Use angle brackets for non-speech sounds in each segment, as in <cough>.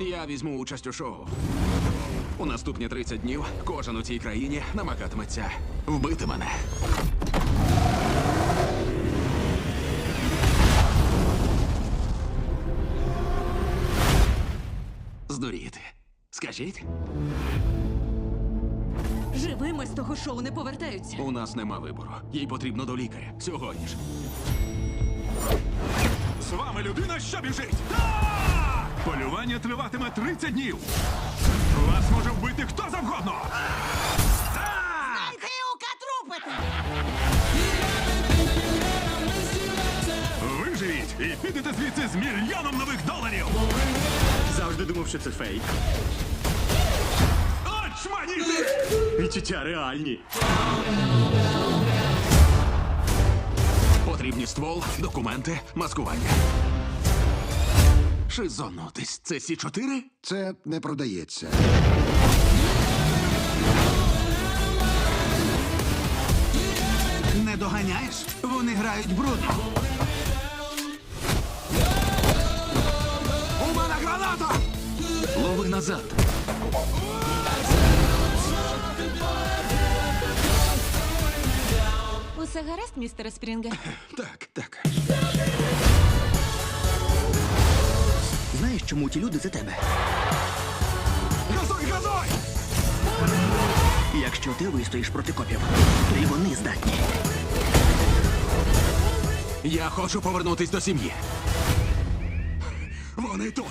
Я візьму участь у шоу. У наступні 30 днів кожен у цій країні намагатиметься вбити мене. Здуріти. Скажіть, Живими з того шоу не повертаються. у нас нема вибору. Їй потрібно до лікаря. Сьогодні ж. З вами людина, що біжить. Полювання триватиме 30 днів. Вас може вбити хто завгодно. Хрюка трупити! Виживіть і підете звідси з мільйоном нових доларів. Завжди думав, що це фейк. Відчуття реальні. Потрібні ствол, документи, маскування. Шизонутись. Це Сі 4 Це не продається. Не доганяєш? Вони грають брудно. У мене граната! Лови назад. Усе гаразд, містере Спрінге? <laughs> Так, так. Чому ті люди за тебе? Газуй, газуй! Якщо ти вистоїш проти копів, то й вони здатні. Я хочу повернутись до сім'ї. Вони тут.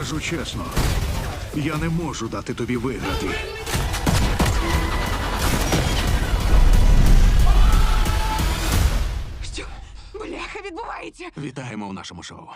Скажу чесно, я не можу дати тобі виграти. Що? Бляха, відбувається! Вітаємо у нашому шоу.